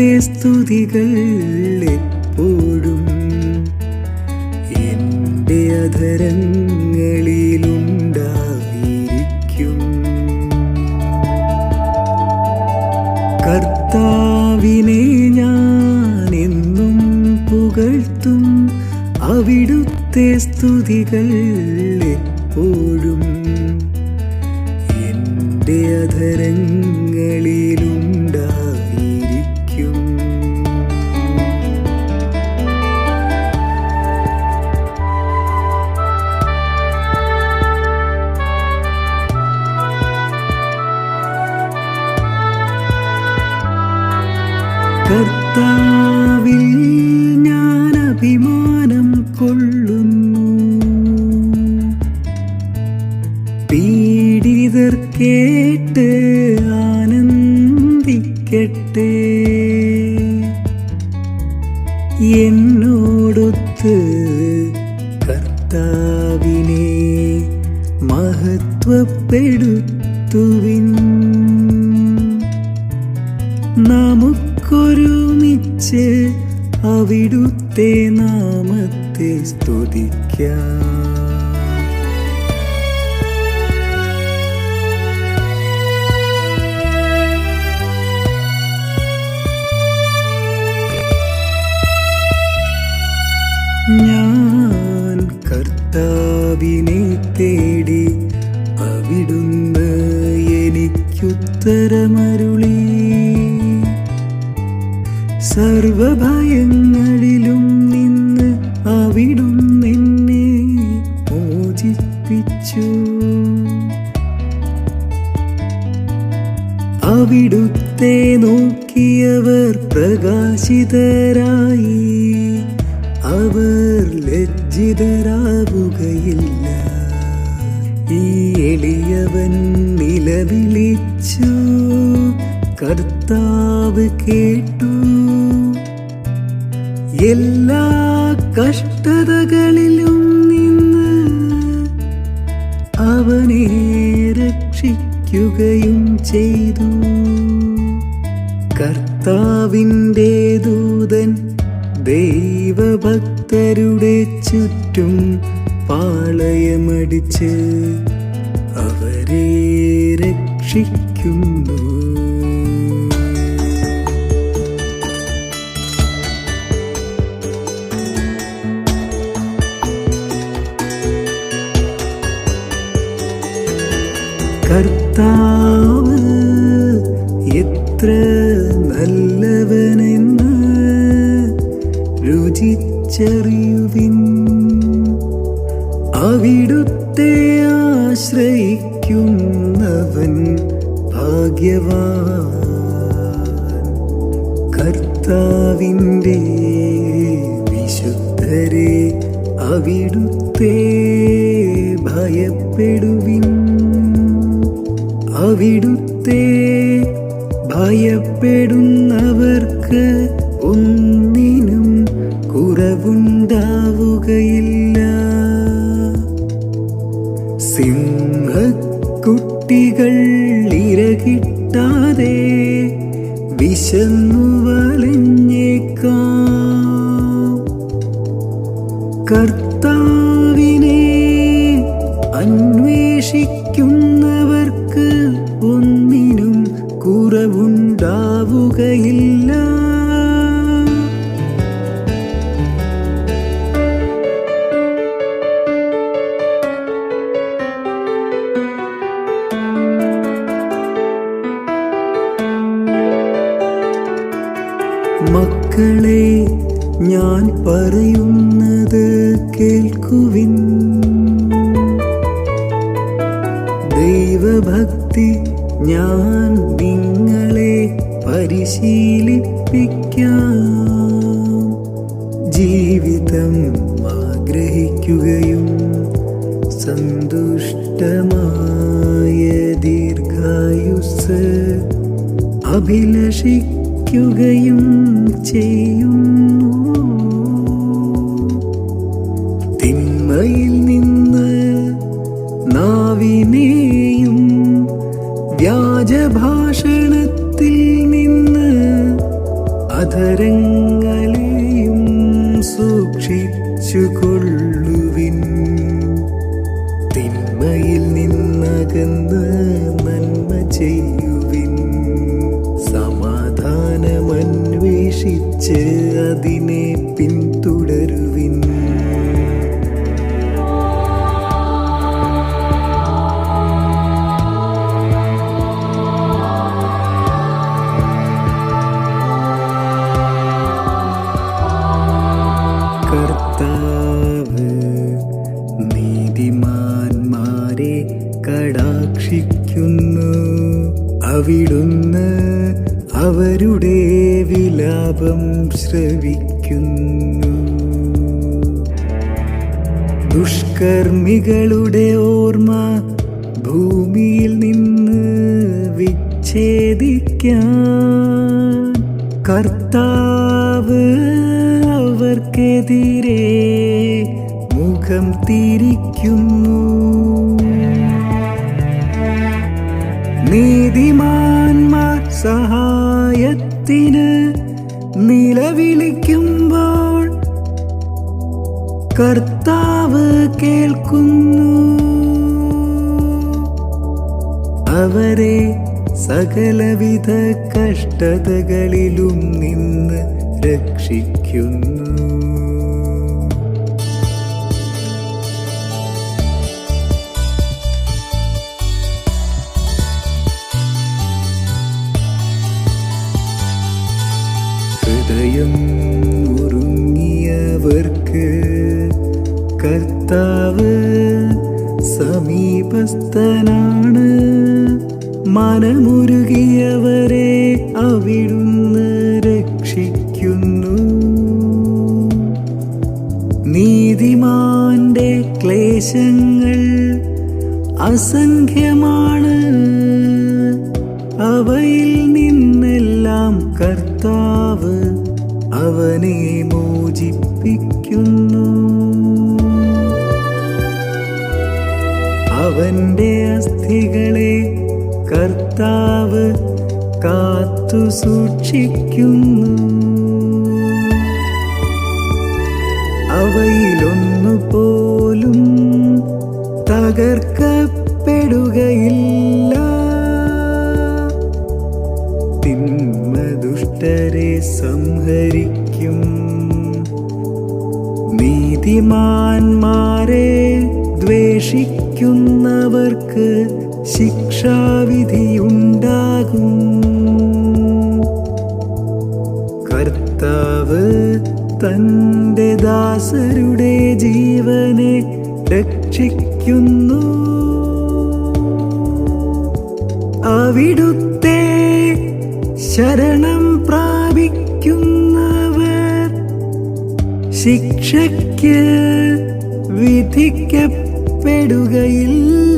അവിടുത്തെ സ്തുതികൾ എപ്പോഴും എന്റെ അധരങ്ങളിലുണ്ടായിരിക്കും. കർത്താവിനെ ഞാൻ എന്നും പുകഴ്ത്തും അവിടുത്തെ സ്തുതികൾ അഭിമാനം കൊള്ളുന്നു. പീഡിതർ കേട്ട് ആനന്ദിക്കട്ടെ. എന്നോടൊത്ത് കർത്താവിനെ മഹത്വപ്പെടുത്തുവിൻ. നമുക്കൊരുമിച്ച് അവിടുത്തെ നാമത്തെ സ്തുതിക്കാം. ഞാൻ കർത്താവിനെ തേടി അവിടുന്ന് എനിക്കുത്തരമരുളി. സർവഭയങ്ങളിലും അവിടുത്തെ നോക്കിയവർ പ്രകാശിതരായി. അവർ ലജ്ജിതരാവുകയില്ല. ഈ എളിയവൻ നിലവിളിച്ചു. കർത്താവ് കേട്ടു. എല്ലാ കഷ്ടതകളിലും നിന്ന് അവനെ രക്ഷിക്കുകയും ചെയ്തു. കർത്താവിന്റെ ദൂതൻ ദൈവഭക്തരുടെ ചുറ്റും പാളയമടിച്ച് അവരെ രക്ഷിക്കുന്നു. കർത്താവ് എത്ര നല്ലവനെന്ന് രുചിച്ചറിയുവിൻ. അവിടുത്തെ ആശ്രയിക്കുന്നവൻ ഭാഗ്യവാൻ. കർത്താവിന്റെ വിശുദ്ധരെ അവിടുത്തെ ഭയപ്പെടുവിൻ. അവിടുത്തെ ഭയപ്പെടുന്നവർക്ക് ഒന്നിനും കുറവുണ്ടാവുകയില്ല. സിംഹക്കുട്ടികൾ ഇരകിട്ടാതെ വിശന്നു കുറവുണ്ടാവുകയില്ല മക്കളെ ഞാൻ പറയുന്നത് കേൾക്കുവിൻ. ദൈവഭക്തി ഞാൻ നിങ്ങളെ പരിശീലിപ്പിക്കാം. ജീവിതം ആഗ്രഹിക്കുകയും സന്തുഷ്ടമായ ദീർഘായുസ് അഭിലഷിക്കുകയും ചെയ്യുന്നു. തിന്മയിൽ നിന്ന് നാവിനെ നാവിനെയും വ്യാജഭാഷണത്തിൽ അധരങ്ങളെയും സൂക്ഷിച്ചു കൊള്ളുവിൻ തിന്മയിൽ നിന്നകന്ന് നന്മ ചെയ്യുവിൻ. സമാധാനമന്വേഷിച്ച് അതിനെ പിന്തുടരുവിൻ അവിടുന്ന് അവരുടെ വിലാപം ശ്രവിക്കുന്നു. ദുഷ്കർമ്മികളുടെ ഓർമ്മ ഭൂമിയിൽ നിന്ന് വിച്ഛേദിക്കാൻ കർത്താവ് അവർക്കെതിരെ മുഖം തിരിക്കുന്നു. നീതിമാന്മാർ സഹായത്തിന് നിലവിളിക്കുമ്പോൾ കർത്താവ് കേൾക്കുന്നു. അവരെ സകലവിധ കഷ്ടതകളിലും നിന്ന് രക്ഷിക്കുന്നു. സമീപസ്ഥനാണ്. മനമുരുകിയവരെ അവിടുന്ന് രക്ഷിക്കുന്നു. നീതിമാന്റെ ക്ലേശങ്ങൾ അസംഖ്യമാണ്. അവയിൽ നിന്നെല്ലാം കർത്താവ് അവനെ മോചിപ്പിക്കുന്നു. കർത്താവ് കാത്തു സൂക്ഷിക്കുന്നു. അവയിലൊന്നു പോലും തകർക്കപ്പെടുകയില്ല. തിന്മ ദുഷ്ടരെ സംഹരിക്കും. നീതിമാന്മാരെ ദ്വേഷിക്കുന്നവർക്ക് ശിക്ഷാവിധിയുണ്ടാകും കർത്താവ് തന്റെ ദാസരുടെ ജീവനെ രക്ഷിക്കുന്നു. അവിടുത്തെ ശരണം പ്രാപിക്കുന്നവർ ശിക്ഷയ്ക്ക് വിധിക്കപ്പെടുകയില്ല.